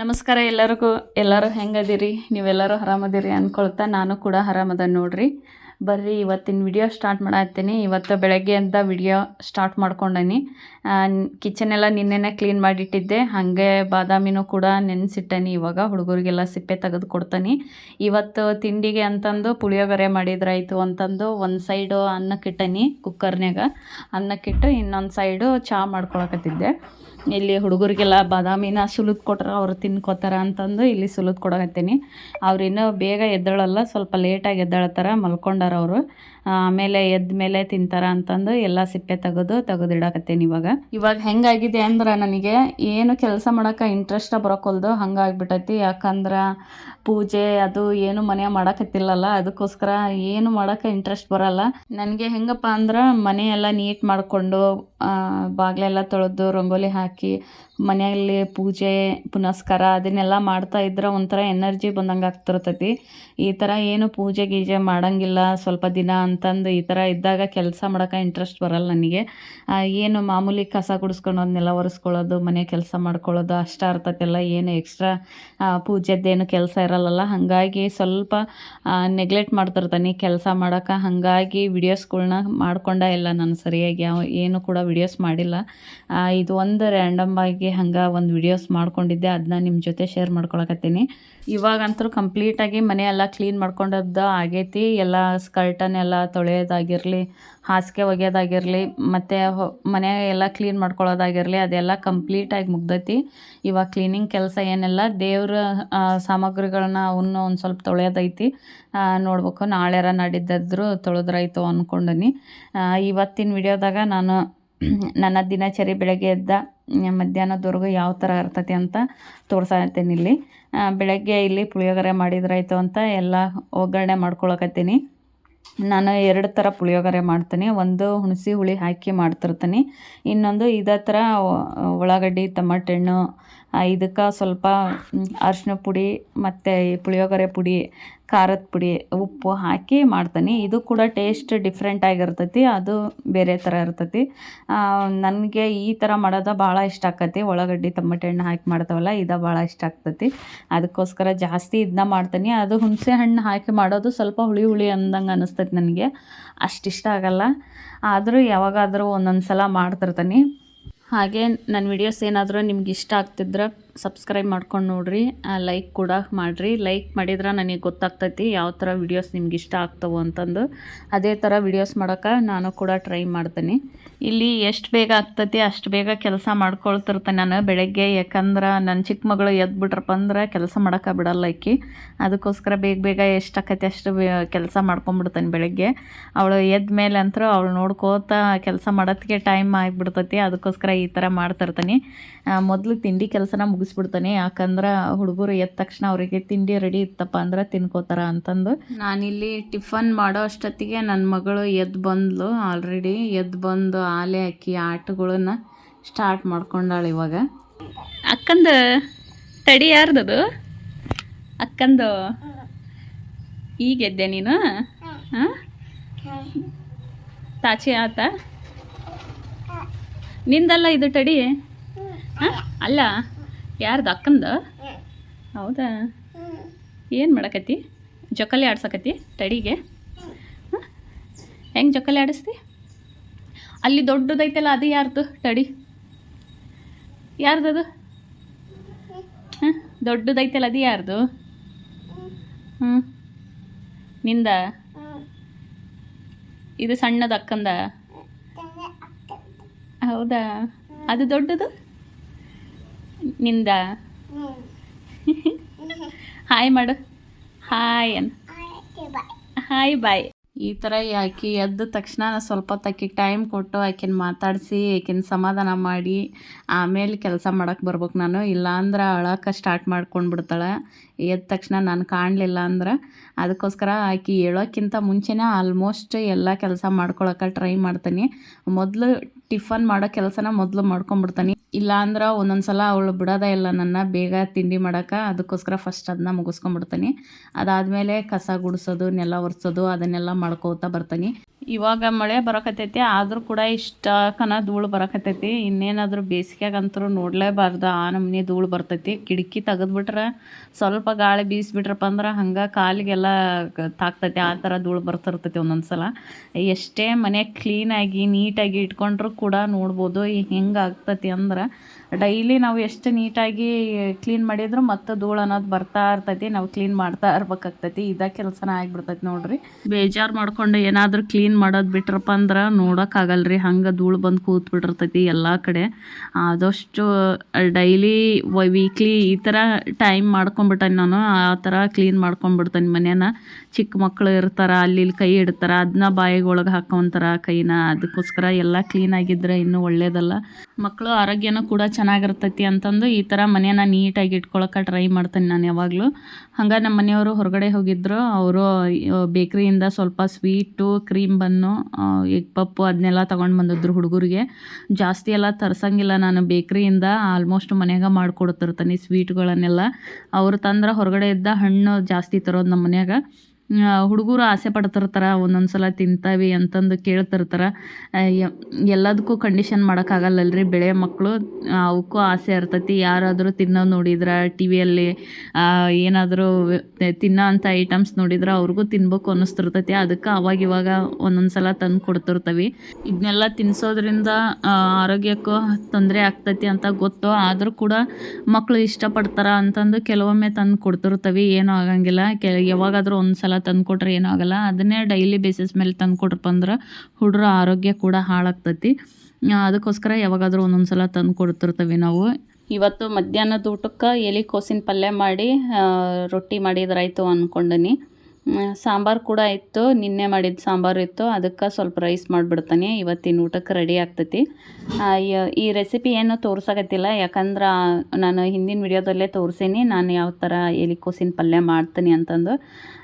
ನಮಸ್ಕಾರ ಎಲ್ಲರಿಗೂ. ಎಲ್ಲರೂ ಹೆಂಗದಿರಿ? ನೀವೆಲ್ಲರೂ ಆರಾಮದಿರಿ ಅಂದ್ಕೊಳ್ತಾ ನಾನು ಕೂಡ ಆರಾಮದ ನೋಡ್ರಿ. ಬರ್ರಿ, ಇವತ್ತಿನ ವಿಡಿಯೋ ಸ್ಟಾರ್ಟ್ ಮಾಡತ್ತೀನಿ ಇವತ್ತು ಬೆಳಗ್ಗೆ ಅಂತ ವಿಡಿಯೋ ಸ್ಟಾರ್ಟ್ ಮಾಡ್ಕೊಂಡನಿ. ಕಿಚನ್ ಎಲ್ಲ ನಿನ್ನೆನೆ ಕ್ಲೀನ್ ಮಾಡಿಟ್ಟಿದ್ದೆ. ಹಾಗೆ ಬಾದಾಮಿನೂ ಕೂಡ ನೆನೆಸಿಟ್ಟನಿ. ಇವಾಗ ಹುಡುಗರಿಗೆಲ್ಲ ಸಿಪ್ಪೆ ತೆಗೆದು ಕೊಡ್ತಾನೆ. ಇವತ್ತು ತಿಂಡಿಗೆ ಅಂತಂದು ಪುಳಿಯೋಗರೆ ಮಾಡಿದ್ರಾಯ್ತು ಅಂತಂದು ಒಂದು ಸೈಡು ಅನ್ನಕ್ಕಿಟ್ಟನಿ ಕುಕ್ಕರ್ನಾಗ ಅನ್ನಕ್ಕಿಟ್ಟು ಇನ್ನೊಂದು ಸೈಡು ಚಹಾ ಮಾಡ್ಕೊಳಕತ್ತಿದ್ದೆ. ಇಲ್ಲಿ ಹುಡುಗರಿಗೆಲ್ಲ ಬಾದಾಮಿನ ಸುಲಿದು ಕೊಟ್ರೆ, ಅವ್ರು ತಿನ್ಕೋತಾರ ಅಂತಂದು ಇಲ್ಲಿ ಸುಲಿದು ಕೊಡಕತ್ತೀನಿ. ಅವ್ರು ಇನ್ನೂ ಬೇಗ ಎದ್ದಳಲ್ಲ, ಸ್ವಲ್ಪ ಲೇಟಾಗಿ ಎದ್ದಳತ್ತಾರ ಮಲ್ಕೊಂಡಾರ ಅವರು. ಆಮೇಲೆ ಎದ್ದ ಮೇಲೆ ತಿಂತಾರ ಅಂತಂದು ಎಲ್ಲ ಸಿಪ್ಪೆ ತೆಗೆದು ತೆಗೆದಿಡಕತ್ತೀನಿ ಇವಾಗ. ಇವಾಗ ಹೆಂಗಾಗಿದೆ ಅಂದ್ರೆ ನನಗೆ ಏನು ಕೆಲಸ ಮಾಡೋಕೆ ಇಂಟ್ರೆಸ್ಟ ಬರೋಕೊಲ್ದು, ಹಂಗಾಗ್ಬಿಟ್ಟೈತಿ. ಯಾಕಂದ್ರೆ ಪೂಜೆ ಅದು ಏನು ಮನೆ ಮಾಡಕತ್ತಿಲ್ಲಲ್ಲ, ಅದಕ್ಕೋಸ್ಕರ ಏನು ಮಾಡೋಕೆ ಇಂಟ್ರೆಸ್ಟ್ ಬರಲ್ಲ. ನನಗೆ ಹೆಂಗಪ್ಪ ಅಂದ್ರೆ ಮನೆಯೆಲ್ಲ ನೀಟ್ ಮಾಡಿಕೊಂಡು ಬಾಗಿಲೆಲ್ಲ ತೊಳೆದು ರಂಗೋಲಿ ಹಾಕಿ ಮನೆಯಲ್ಲಿ ಪೂಜೆ, ಪುನಸ್ಕಾರ ಅದನ್ನೆಲ್ಲ ಮಾಡ್ತಾ ಇದ್ರೆ ಒಂಥರ ಎನರ್ಜಿ ಬಂದಂಗೆ ಆಗ್ತಿರ್ತೈತಿ. ಈ ಥರ ಏನು ಪೂಜೆ ಗೀಜೆ ಮಾಡೋಂಗಿಲ್ಲ, ಸ್ವಲ್ಪ ದಿನ ಅಂತಂದು ಈ ಥರ ಇದ್ದಾಗ ಕೆಲಸ ಮಾಡೋಕೆ ಇಂಟ್ರೆಸ್ಟ್ ಬರಲ್ಲ ನನಗೆ. ಏನು ಮಾಮೂಲಿ ಕಸ ಅದನ್ನೆಲ್ಲ ಒರೆಸ್ಕೊಳ್ಳೋದು, ಮನೆ ಕೆಲಸ ಮಾಡ್ಕೊಳ್ಳೋದು, ಅಷ್ಟ ಇರ್ತೈತೆಲ್ಲ, ಏನು ಎಕ್ಸ್ಟ್ರಾ ಪೂಜೆದ್ದೇನು ಕೆಲಸ ಇರಲ್ಲಲ್ಲ. ಹಾಗಾಗಿ ಸ್ವಲ್ಪ ನೆಗ್ಲೆಕ್ಟ್ ಮಾಡ್ತಿರ್ತಾನೆ ಕೆಲಸ ಮಾಡೋಕೆ. ಹಾಗಾಗಿ ವಿಡಿಯೋಸ್ಗಳ್ನ ಮಾಡ್ಕೊಂಡ ಇಲ್ಲ ನಾನು ಸರಿಯಾಗಿ ಏನು ಕೂಡ ವಿಡಿಯೋಸ್ ಮಾಡಿಲ್ಲ. ಇದು ಒಂದು ರ್ಯಾಂಡಮ್ ಆಗಿ ಹಂಗೆ ಒಂದು ವಿಡಿಯೋಸ್ ಮಾಡ್ಕೊಂಡಿದ್ದೆ ಅದನ್ನ ನಿಮ್ಮ ಜೊತೆ ಶೇರ್ ಮಾಡ್ಕೊಳಕತ್ತೀನಿ. ಇವಾಗಂತೂ ಕಂಪ್ಲೀಟಾಗಿ ಮನೆ ಎಲ್ಲ ಕ್ಲೀನ್ ಮಾಡ್ಕೊಂಡದ್ದು ಆಗೈತಿ. ಎಲ್ಲ ಸ್ಕರ್ಟನ್ನೆಲ್ಲ ತೊಳೆಯೋದಾಗಿರಲಿ, ಹಾಸಿಗೆ ಒಗೆಯೋದಾಗಿರಲಿ, ಮತ್ತು ಮನೆ ಎಲ್ಲ ಕ್ಲೀನ್ ಮಾಡ್ಕೊಳ್ಳೋದಾಗಿರಲಿ, ಅದೆಲ್ಲ ಕಂಪ್ಲೀಟಾಗಿ ಮುಗ್ದೈತಿ. ಇವಾಗ ಕ್ಲೀನಿಂಗ್ ಕೆಲಸ ಏನೆಲ್ಲ ದೇವ್ರ ಸಾಮಗ್ರಿಗಳನ್ನ ಅವನ್ನ ಒಂದು ಸ್ವಲ್ಪ ತೊಳೆಯೋದೈತಿ ನೋಡ್ಬೇಕು, ನಾಳೆರ ನಾಡಿದ್ದಾದ್ರು ತೊಳೆದ್ರಾಯ್ತು ಅಂದ್ಕೊಂಡನಿ ಇವತ್ತಿನ ವಿಡಿಯೋದಾಗ ನಾನು ನನ್ನ ದಿನಚರಿ ಬೆಳಗ್ಗೆ ಎದ್ದ ಮಧ್ಯಾಹ್ನದವರೆಗೂ ಯಾವ ಥರ ಇರ್ತೈತಿ ಅಂತ ತೋರ್ಸಾಕತ್ತೀನಿ ಇಲ್ಲಿ. ಬೆಳಗ್ಗೆ ಇಲ್ಲಿ ಪುಳಿಯೋಗರೆ ಮಾಡಿದ್ರಾಯ್ತು ಅಂತ ಎಲ್ಲ ಒಗ್ಗರಣೆ ಮಾಡ್ಕೊಳಕತ್ತೀನಿ. ನಾನು ಎರಡು ಥರ ಪುಳಿಯೋಗರೆ ಮಾಡ್ತೀನಿ. ಒಂದು ಹುಣಸಿ ಹುಳಿ ಹಾಕಿ ಮಾಡ್ತಿರ್ತೀನಿ. ಇನ್ನೊಂದು ಇದೇ ಥರ ಉಳ್ಳಾಗಡ್ಡಿ, ಟಮಾಟೆ ಹಣ್ಣು ಇದಕ್ಕೆ ಸ್ವಲ್ಪ ಅರಿಶಿನ ಪುಡಿ ಮತ್ತು ಈ ಪುಳಿಯೋಗರೆ ಪುಡಿ ಖಾರದ ಪುಡಿ ಉಪ್ಪು ಹಾಕಿ ಮಾಡ್ತೀನಿ. ಇದು ಕೂಡ ಟೇಸ್ಟ್ ಡಿಫ್ರೆಂಟ್ ಆಗಿರ್ತೈತಿ, ಅದು ಬೇರೆ ಥರ ಇರ್ತೈತಿ. ನನಗೆ ಈ ಥರ ಮಾಡೋದು ಭಾಳ ಇಷ್ಟ ಆಕತಿ. ಉಳ್ಳಾಗಡ್ಡಿ ತಮಟೆ ಹಣ್ಣು ಹಾಕಿ ಮಾಡ್ತಾವಲ್ಲ, ಇದು ಭಾಳ ಇಷ್ಟ ಆಗ್ತೈತಿ. ಅದಕ್ಕೋಸ್ಕರ ಜಾಸ್ತಿ ಇದನ್ನ ಮಾಡ್ತೀನಿ. ಅದು ಹುಣಸೆ ಹಣ್ಣು ಹಾಕಿ ಮಾಡೋದು ಸ್ವಲ್ಪ ಹುಳಿ ಹುಳಿ ಅಂದಂಗೆ ಅನ್ನಿಸ್ತೈತಿ ನನಗೆ. ಅಷ್ಟು ಇಷ್ಟ ಆಗಲ್ಲ. ಆದರೂ ಯಾವಾಗಾದರೂ ಒಂದೊಂದು ಸಲ ಮಾಡ್ತಿರ್ತೀನಿ. ಹಾಗೆ ನನ್ನ ವಿಡಿಯೋಸ್ ಏನಾದರೂ ನಿಮ್ಗೆ ಇಷ್ಟ ಆಗ್ತಿದ್ರೆ ಸಬ್ಸ್ಕ್ರೈಬ್ ಮಾಡ್ಕೊಂಡು ನೋಡಿರಿ ಲೈಕ್ ಕೂಡ ಮಾಡಿರಿ. ಲೈಕ್ ಮಾಡಿದ್ರೆ ನನಗೆ ಗೊತ್ತಾಗ್ತೈತಿ ಯಾವ ಥರ ವಿಡಿಯೋಸ್ ನಿಮ್ಗೆ ಇಷ್ಟ ಆಗ್ತವೋ ಅಂತಂದು. ಅದೇ ಥರ ವಿಡಿಯೋಸ್ ಮಾಡೋಕೆ ನಾನು ಕೂಡ ಟ್ರೈ ಮಾಡ್ತೀನಿ. ಇಲ್ಲಿ ಎಷ್ಟು ಬೇಗ ಆಗ್ತೈತಿ, ಅಷ್ಟು ಬೇಗ ಕೆಲಸ ಮಾಡ್ಕೊಳ್ತಿರ್ತೇನೆ ನಾನು ಬೆಳಗ್ಗೆ. ಯಾಕಂದ್ರೆ ನನ್ನ ಚಿಕ್ಕ ಮಗಳು ಎದ್ಬಿಟ್ರಪ್ಪ ಅಂದ್ರೆ ಕೆಲಸ ಮಾಡೋಕೆ ಬಿಡಲ್ಲ ಐಕಿ ಅದಕ್ಕೋಸ್ಕರ ಬೇಗ ಬೇಗ ಎಷ್ಟು ಆಕೈತಿ ಅಷ್ಟು ಕೆಲಸ ಮಾಡ್ಕೊಂಬಿಡ್ತೇನೆ ಬೆಳಗ್ಗೆ. ಅವಳು ಎದ್ದ ಮೇಲೆ ಅಂತರೂ ಅವಳು ನೋಡ್ಕೋತ ಕೆಲಸ ಮಾಡೋದಕ್ಕೆ ಟೈಮ್ ಆಗಿಬಿಡ್ತೈತಿ, ಅದಕ್ಕೋಸ್ಕರ ಈ ಥರ ಮಾಡ್ತಿರ್ತೀನಿ. ಮೊದಲು ತಿಂಡಿ ಕೆಲಸನ ಮುಗಿಸ್ಬಿಡ್ತಾನೆ. ಯಾಕಂದ್ರೆ ಹುಡುಗರು ಎದ್ದ ತಕ್ಷಣ ಅವರಿಗೆ ತಿಂಡಿ ರೆಡಿ ಇತ್ತಪ್ಪ ಅಂದ್ರೆ ತಿನ್ಕೋತಾರ ಅಂತಂದು. ನಾನಿಲ್ಲಿ ಟಿಫನ್ ಮಾಡೋ ಅಷ್ಟೊತ್ತಿಗೆ ನನ್ನ ಮಗಳು ಎದ್ದು ಬಂದ್ಲು. ಆಲ್ರೆಡಿ ಎದ್ದು ಬಂದು ಆಲೆ ಹಾಕಿ ಆಟಗಳನ್ನ ಸ್ಟಾರ್ಟ್ ಮಾಡ್ಕೊಂಡಾಳು ಇವಾಗ. ಅಕ್ಕಂದು ತಡಿ ಯಾರ್ದದು? ಅಕ್ಕಂದು ಈಗ ಎದ್ದೆ ನೀನು? ಹಾಂ? ತಾಚಿ ಆತ? ನಿಂದಲ್ಲ ಇದು ತಡಿ? ಹಾಂ? ಅಲ್ಲ? ಯಾರ್ದು? ಅಕ್ಕಂದ? ಹೌದಾ? ಏನು ಮಾಡಕತ್ತಿ? ಜೊಕಲಿ ಆಡ್ಸಕತ್ತಿ ತಡಿಗೆ? ಹೆಂಗೆ ಜೊಕಲಿ ಆಡಿಸ್ತಿ? ಅಲ್ಲಿ ದೊಡ್ಡದೈತಲ್ಲ ಅದು ಯಾರ್ದು ತಡಿ? ಯಾರ್ದದು? ಹಾಂ? ದೊಡ್ಡದೈತಲ್ಲ ಅದು ಯಾರ್ದು? ಹ್ಞೂ ನಿಂದ? ಇದು ಸಣ್ಣದ ಅಕ್ಕಂದ. ಹೌದಾ? ಅದು ದೊಡ್ಡದು? ನಿಂದ? ಹಾಯ್ ಮಾಡು. ಹಾಯ್ ಅನ್. ಹಾಯ್ ಬಾಯ್ ಈ ಥರ ಆಕೆ ಎದ್ದ ತಕ್ಷಣ ಸ್ವಲ್ಪ ಆಕೆಗೆ ಟೈಮ್ ಕೊಟ್ಟು ಆಕಿನ ಮಾತಾಡಿಸಿ ಆಕಿನ ಸಮಾಧಾನ ಮಾಡಿ ಆಮೇಲೆ ಕೆಲಸ ಮಾಡಕ್ಕೆ ಬರ್ಬೇಕು ನಾನು. ಇಲ್ಲಾಂದ್ರೆ ಅಳಕ್ಕೆ ಸ್ಟಾರ್ಟ್ ಮಾಡ್ಕೊಂಡು ಬಿಡ್ತಾಳೆ ಎದ್ದ ತಕ್ಷಣ ನಾನು ಕಾಣಲಿಲ್ಲ ಅಂದ್ರೆ ಅದಕ್ಕೋಸ್ಕರ ಆಕೆ ಹೇಳೋಕ್ಕಿಂತ ಮುಂಚೆನೇ ಆಲ್ಮೋಸ್ಟ್ ಎಲ್ಲ ಕೆಲಸ ಮಾಡ್ಕೊಳಕ್ಕೆ ಟ್ರೈ ಮಾಡ್ತೀನಿ. ಮೊದಲು ಟಿಫನ್ ಮಾಡೋ ಕೆಲಸನ ಮೊದಲು ಮಾಡ್ಕೊಂಬಿಡ್ತೀನಿ. ಇಲ್ಲ ಅಂದ್ರೆ ಒಂದೊಂದು ಸಲ ಅವಳು ಬಿಡೋದೇ ಇಲ್ಲ ನನ್ನ, ಬೇಗ ತಿಂಡಿ ಮಾಡೋಕೆ, ಅದಕ್ಕೋಸ್ಕರ ಫಸ್ಟ್ ಅದನ್ನ ಮುಗಿಸ್ಕೊಂಬಿಡ್ತೀನಿ. ಅದಾದಮೇಲೆ ಕಸ ಗುಡಿಸೋದು, ನೆಲ ಒರೆಸೋದು, ಅದನ್ನೆಲ್ಲ ಮಾಡ್ಕೋತಾ ಬರ್ತೀನಿ. ಇವಾಗ ಮಳೆ ಬರಕತ್ತೈತಿ, ಆದರೂ ಕೂಡ ಇಷ್ಟ ಕನ ಧೂಳು ಬರಕತ್ತೈತಿ. ಇನ್ನೇನಾದರೂ ಬೇಸಿಗೆಗಂತರೂ ನೋಡಲೇಬಾರ್ದು, ಆ ನಮೂನಿ ಧೂಳು ಬರ್ತೈತಿ. ಕಿಟಕಿ ತೆಗೆದ್ಬಿಟ್ರೆ ಸ್ವಲ್ಪ ಗಾಳಿ ಬೀಸಿಬಿಟ್ರಪ್ಪ ಅಂದ್ರೆ ಹಂಗೆ ಕಾಲಿಗೆಲ್ಲ ತಾಕ್ತೈತಿ, ಆ ಥರ ಧೂಳು ಬರ್ತಿರ್ತೈತಿ ಒಂದೊಂದು ಸಲ ಎಷ್ಟೇ ಮನೆ ಕ್ಲೀನಾಗಿ ನೀಟಾಗಿ ಇಟ್ಕೊಂಡ್ರೂ ಕೂಡ ನೋಡ್ಬೋದು ಹೆಂಗೆ ಆಗ್ತೈತಿ ಅಂದ್ರೆ ಡೈಲಿ ನಾವು ಎಷ್ಟು ನೀಟಾಗಿ ಕ್ಲೀನ್ ಮಾಡಿದ್ರು ಮತ್ತೆ ಧೂಳು ಅನ್ನೋದು ಬರ್ತಾ ಇರ್ತೈತಿ, ನಾವು ಕ್ಲೀನ್ ಮಾಡ್ತಾ ಇರ್ಬೇಕಾಗ್ತೈತಿ. ಇದ ಕೆಲಸನ ಆಗಿಬಿಡ್ತೈತಿ ನೋಡ್ರಿ. ಬೇಜಾರು ಮಾಡ್ಕೊಂಡು ಏನಾದರೂ ಕ್ಲೀನ್ ಮಾಡೋದು ಬಿಟ್ರಪ್ಪ ಅಂದ್ರೆ ನೋಡೋಕ್ಕಾಗಲ್ರಿ. ಹಂಗೆ ಧೂಳು ಬಂದು ಕೂತ್ ಬಿಟ್ಟಿರ್ತೈತಿ ಎಲ್ಲ ಕಡೆ. ಆದಷ್ಟು ಡೈಲಿ ವೀಕ್ಲಿ ಈ ಥರ ಟೈಮ್ ಮಾಡ್ಕೊಂಬಿಟ್ಟೆ ನಾನು. ಆ ಥರ ಕ್ಲೀನ್ ಮಾಡ್ಕೊಂಬಿಡ್ತೇನೆ ಮನೇನ ಚಿಕ್ಕ ಮಕ್ಕಳು ಇರ್ತಾರೆ, ಅಲ್ಲಿ ಕೈ ಇಡ್ತಾರೆ ಅದನ್ನ ಬಾಯಿಗೆ ಒಳಗೆ ಹಾಕೊಂತಾರ ಕೈನ. ಅದಕ್ಕೋಸ್ಕರ ಎಲ್ಲ ಆಗಿದ್ರೆ ಇನ್ನೂ ಒಳ್ಳೇದಲ್ಲ. ಮಕ್ಕಳು ಆರೋಗ್ಯನೂ ಕೂಡ ಚೆನ್ನಾಗಿರ್ತೈತಿ ಅಂತಂದು ಈ ಥರ ಮನೇನ ನೀಟಾಗಿ ಇಟ್ಕೊಳಕ್ಕೆ ಟ್ರೈ ಮಾಡ್ತೀನಿ ನಾನು ಯಾವಾಗಲೂ. ಹಂಗೆ ನಮ್ಮ ಮನೆಯವರು ಹೊರಗಡೆ ಹೋಗಿದ್ದರು ಅವರು ಬೇಕ್ರಿಯಿಂದ ಸ್ವಲ್ಪ sweet, cream bun egg puff ಅದನ್ನೆಲ್ಲ ತೊಗೊಂಡು ಬಂದಿದ್ರು ಹುಡುಗರಿಗೆ. ಜಾಸ್ತಿ ಎಲ್ಲ ತರ್ಸಂಗಿಲ್ಲ ನಾನು, ಬೇಕ್ರಿಯಿಂದ ಆಲ್ಮೋಸ್ಟ್ ಮನೆಯಾಗ ಮಾಡಿಕೊಡ್ತಿರ್ತೀನಿ ಸ್ವೀಟ್ಗಳನ್ನೆಲ್ಲ. ಅವರು ತಂದ್ರೆ ಹೊರಗಡೆ ಇದ್ದ ಹಣ್ಣು ಜಾಸ್ತಿ ತರೋದು ನಮ್ಮ ಮನ್ಯಾಗ. ಹುಡುಗರು ಆಸೆ ಪಡ್ತಿರ್ತಾರೆ, ಒಂದೊಂದು ಸಲ ತಿಂತಾವೆ ಅಂತಂದು ಕೇಳ್ತಿರ್ತಾರೆ. ಎಲ್ಲದಕ್ಕೂ ಕಂಡೀಷನ್ ಮಾಡೋಕ್ಕಾಗಲ್ಲಲ್ರಿ? ಬೆಳೆ ಮಕ್ಕಳು ಅವಕ್ಕೂ ಆಸೆ ಇರ್ತೈತಿ. ಯಾರಾದರೂ ತಿನ್ನೋದು ನೋಡಿದ್ರೆ, ಟಿ ವಿಯಲ್ಲಿ ಏನಾದರೂ ತಿನ್ನೋ ಅಂಥ ಐಟಮ್ಸ್ ನೋಡಿದ್ರೆ ಅವ್ರಿಗೂ ತಿನ್ಬೇಕು ಅನ್ನಿಸ್ತಿರ್ತೈತಿ. ಅದಕ್ಕೆ ಅವಾಗಿವಾಗ ಒಂದೊಂದು ಸಲ ತಂದು ಕೊಡ್ತಿರ್ತವೆ. ಇದನ್ನೆಲ್ಲ ತಿನ್ನಿಸೋದ್ರಿಂದ ಆರೋಗ್ಯಕ್ಕೂ ತೊಂದರೆ ಆಗ್ತೈತಿ ಅಂತ ಗೊತ್ತು. ಆದರೂ ಕೂಡ ಮಕ್ಕಳು ಇಷ್ಟಪಡ್ತಾರೆ ಅಂತಂದು ಕೆಲವೊಮ್ಮೆ ತಂದು ಕೊಡ್ತಿರ್ತವೆ. ಏನೂ ಆಗಂಗಿಲ್ಲ. ಕೆ ಯಾವಾಗಾದರೂ ಒಂದು ಸಲ ತಂದು ಕೊಟ್ರೆ ಏನೂ ಆಗಲ್ಲ ಅದನ್ನೇ ಡೈಲಿ ಬೇಸಿಸ್ ಮೇಲೆ ತಂದುಕೊಟ್ರಪ್ಪ ಅಂದ್ರೆ ಹುಡ್ರ ಆರೋಗ್ಯ ಕೂಡ ಹಾಳಾಗ್ತೈತಿ. ಅದಕ್ಕೋಸ್ಕರ ಯಾವಾಗಾದರೂ ಒಂದೊಂದು ಸಲ ತಂದು ಕೊಡ್ತಿರ್ತೀವಿ ನಾವು. ಇವತ್ತು ಮಧ್ಯಾಹ್ನದ ಊಟಕ್ಕೆ ಎಲೆಕೋಸಿನ ಪಲ್ಯ ಮಾಡಿ ರೊಟ್ಟಿ ಮಾಡಿದ್ರಾಯ್ತು ಅಂದ್ಕೊಂಡೀನಿ ಸಾಂಬಾರು ಕೂಡ ಇತ್ತು. ನಿನ್ನೆ ಮಾಡಿದ ಸಾಂಬಾರು ಇತ್ತು. ಅದಕ್ಕೆ ಸ್ವಲ್ಪ ರೈಸ್ ಮಾಡಿಬಿಡ್ತಾನೆ. ಇವತ್ತಿನ ಊಟಕ್ಕೆ ರೆಡಿ ಆಗ್ತೈತಿ. ಈ ರೆಸಿಪಿ ಏನು ತೋರ್ಸಕತ್ತಿಲ್ಲ. ಯಾಕಂದ್ರೆ ನಾನು ಹಿಂದಿನ ವಿಡಿಯೋದಲ್ಲೇ ತೋರಿಸೀನಿ. ನಾನು ಯಾವ ಥರ ಎಲೆಕೋಸಿನ ಪಲ್ಯ ಮಾಡ್ತೀನಿ ಅಂತಂದು.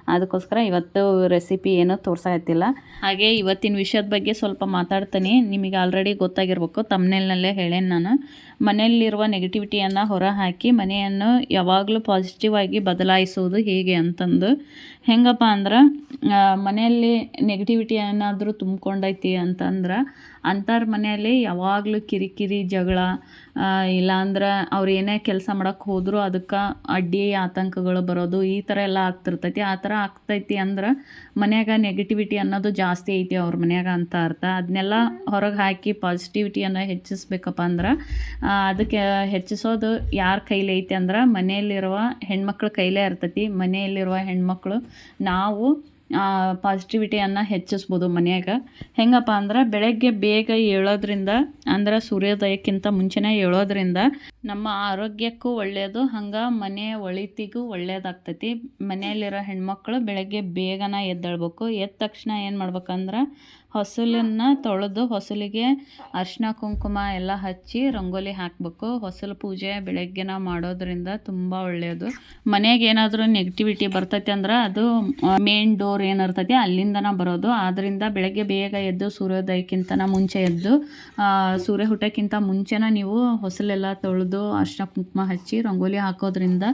ಅದಕ್ಕೋಸ್ಕರ ಇವತ್ತು ರೆಸಿಪಿ ಏನೂ ತೋರ್ಸಾಯ್ತಿಲ್ಲ ಹಾಗೆ ಇವತ್ತಿನ ವಿಷಯದ ಬಗ್ಗೆ ಸ್ವಲ್ಪ ಮಾತಾಡ್ತೀನಿ. ನಿಮಗೆ ಆಲ್ರೆಡಿ ಗೊತ್ತಾಗಿರ್ಬೇಕು. ತಮ್ಮನೇಲ್ನಲ್ಲೇ ಹೇಳೇನು ನಾನು. ಮನೆಯಲ್ಲಿರುವ ನೆಗೆಟಿವಿಟಿಯನ್ನು ಹೊರಹಾಕಿ ಮನೆಯನ್ನು ಯಾವಾಗಲೂ ಪಾಸಿಟಿವ್ ಆಗಿ ಬದಲಾಯಿಸುವುದು ಹೇಗೆ ಅಂತಂದು. ಹೆಂಗಪ್ಪ ಅಂದ್ರೆ ಮನೆಯಲ್ಲಿ ನೆಗೆಟಿವಿಟಿ ಏನಾದರೂ ತುಂಬ್ಕೊಂಡೈತಿ ಅಂತಂದ್ರೆ ಅಂಥವ್ರ ಮನೆಯಲ್ಲಿ ಯಾವಾಗಲೂ ಕಿರಿಕಿರಿ, ಜಗಳ ಇಲ್ಲಾಂದ್ರೆ ಅವ್ರು ಏನೇ ಕೆಲಸ ಮಾಡೋಕ್ಕೆ ಹೋದರೂ ಅದಕ್ಕೆ ಅಡ್ಡಿ, ಆತಂಕಗಳು ಬರೋದು, ಈ ಥರ ಎಲ್ಲ ಆಗ್ತಿರ್ತೈತಿ. ಆ ಥರ ಆಗ್ತೈತಿ ಅಂದ್ರೆ ಮನ್ಯಾಗ ನೆಗೆಟಿವಿಟಿ ಅನ್ನೋದು ಜಾಸ್ತಿ ಐತಿ ಅವ್ರ ಮನ್ಯಾಗ ಅಂತ ಅರ್ಥ. ಅದನ್ನೆಲ್ಲ ಹೊರಗೆ ಹಾಕಿ ಪಾಸಿಟಿವಿಟಿಯನ್ನು ಹೆಚ್ಚಿಸ್ಬೇಕಪ್ಪ ಅಂದ್ರೆ ಅದಕ್ಕೆ ಹೆಚ್ಚಿಸೋದು ಯಾರ ಕೈಲಿ ಐತಿ ಅಂದ್ರೆ ಮನೆಯಲ್ಲಿರುವ ಹೆಣ್ಮಕ್ಳ ಕೈಲೇ ಇರ್ತೈತಿ. ಮನೆಯಲ್ಲಿರುವ ಹೆಣ್ಮಕ್ಳು ನಾವು ಪಾಸಿಟಿವಿಟಿಯನ್ನು ಹೆಚ್ಚಿಸ್ಬೋದು ಮನೆಯಾಗ. ಹೆಂಗಪ್ಪ ಅಂದ್ರೆ ಬೆಳಗ್ಗೆ ಬೇಗ ಏಳೋದ್ರಿಂದ, ಅಂದ್ರೆ ಸೂರ್ಯೋದಯಕ್ಕಿಂತ ಮುಂಚೆನೇ ಏಳೋದ್ರಿಂದ ನಮ್ಮ ಆರೋಗ್ಯಕ್ಕೂ ಒಳ್ಳೆಯದು ಹಂಗೆ ಮನೆ ಒಳಿತಿಗೂ ಒಳ್ಳೆಯದಾಗ್ತೈತಿ ಮನೆಯಲ್ಲಿರೋ ಹೆಣ್ಮಕ್ಳು ಬೆಳಗ್ಗೆ ಬೇಗನೆ ಎದ್ದೇಳ್ಬೇಕು. ಎದ್ದ ತಕ್ಷಣ ಏನು ಮಾಡ್ಬೇಕಂದ್ರೆ ಹೊಸಲನ್ನು ತೊಳೆದು ಹೊಸಲಿಗೆ ಅರಿಶಿನ ಕುಂಕುಮ ಎಲ್ಲ ಹಚ್ಚಿ ರಂಗೋಲಿ ಹಾಕಬೇಕು. ಹೊಸಲು ಪೂಜೆ ಬೆಳಗ್ಗೆನ ಮಾಡೋದ್ರಿಂದ ತುಂಬ ಒಳ್ಳೆಯದು ಮನೆಗೆ ಏನಾದರೂ ನೆಗೆಟಿವಿಟಿ ಬರ್ತೈತೆ ಅಂದ್ರೆ ಅದು ಮೇನ್ ಡೋರ್ ಏನಿರ್ತೈತಿ ಅಲ್ಲಿಂದನ ಬರೋದು. ಆದ್ದರಿಂದ ಬೆಳಗ್ಗೆ ಬೇಗ ಎದ್ದು ಸೂರ್ಯೋದಯಕ್ಕಿಂತನ ಮುಂಚೆ ಎದ್ದು ಸೂರ್ಯ ಹುಟ್ಟೋಕ್ಕಿಂತ ಮುಂಚೆನ ನೀವು ಹೊಸಲೆಲ್ಲ ತೊಳೆದು ಅರಿಶಿನ ಕುಂಕುಮ ಹಚ್ಚಿ ರಂಗೋಲಿ ಹಾಕೋದ್ರಿಂದ